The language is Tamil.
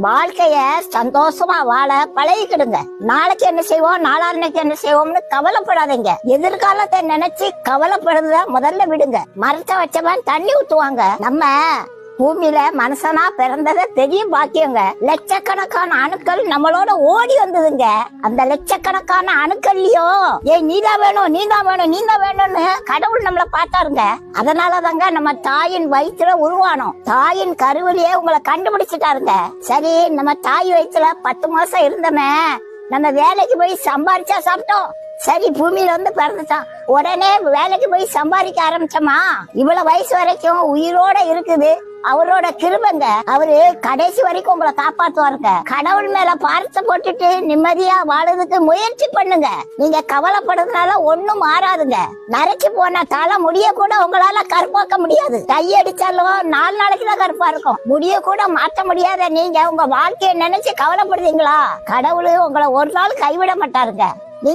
வாழ்க்கைய சந்தோஷமா வாழ பழகிக்கிடுங்க. நாளைக்கு என்ன செய்வோம்? நாளான்னைக்கு என்ன செய்வோம்னு கவலைப்படாதீங்க. எதிர்காலத்தை நினைச்சு கவலைப்படுறத முதல்ல விடுங்க. மரத்தை வச்சவன் தண்ணி ஊத்துவாங்க. நம்ம பூமியில மனுஷனா பிறந்ததை பெரிய பாக்கியங்க. லட்சக்கணக்கான அணுக்கள் நம்மளோட ஓடி வந்ததுங்க. அந்த லட்சக்கணக்கான அணுக்கள்லயும் ஏய் நீதான் வேணும் நீதான் வேணும் நீதான் வேணும்னு கடவுள் நம்மள பார்த்தாருங்க. அதனாலதாங்க நம்ம தாயின் வயிற்றுல உருவானோம். தாயின் கருவிலேயே உங்களை கண்டுபிடிச்சிட்டாருங்க. சரி நம்ம தாய் வயிற்றுல பத்து மாசம் இருந்தமே. நம்ம வேலைக்கு போய் சம்பாரிச்சா சாப்பிட்டோம். சரி பூமியில வந்து பிறந்துட்டான் உடனே வேலைக்கு போய் சம்பாதிக்க ஆரம்பிச்சோமா? இவ்வளவு வயசு வரைக்கும் உயிரோட இருக்குது. அவரோட கிருபங்க அவரு கடைசி வரைக்கும் உங்களை காப்பாத்துவாருங்க. கடவுள் மேல பார்த்து போட்டுட்டு நிம்மதியா வாழறதுக்கு முயற்சி பண்ணுங்க. நீங்க கவலைப்படுறதுனால ஒண்ணும் மாறாதுங்க. நரைச்சு போன தலை முடிய கூட உங்களால கருப்பாக்க முடியாது. கையடிச்சாலும் நாலு நாளைக்கு தான் கருப்பா இருக்கும். முடிய கூட மாற்ற முடியாத நீங்க உங்க வாழ்க்கையை நினைச்சு கவலைப்படுறீங்களா? கடவுள் உங்களை ஒரு நாள் கைவிட மாட்டாருங்க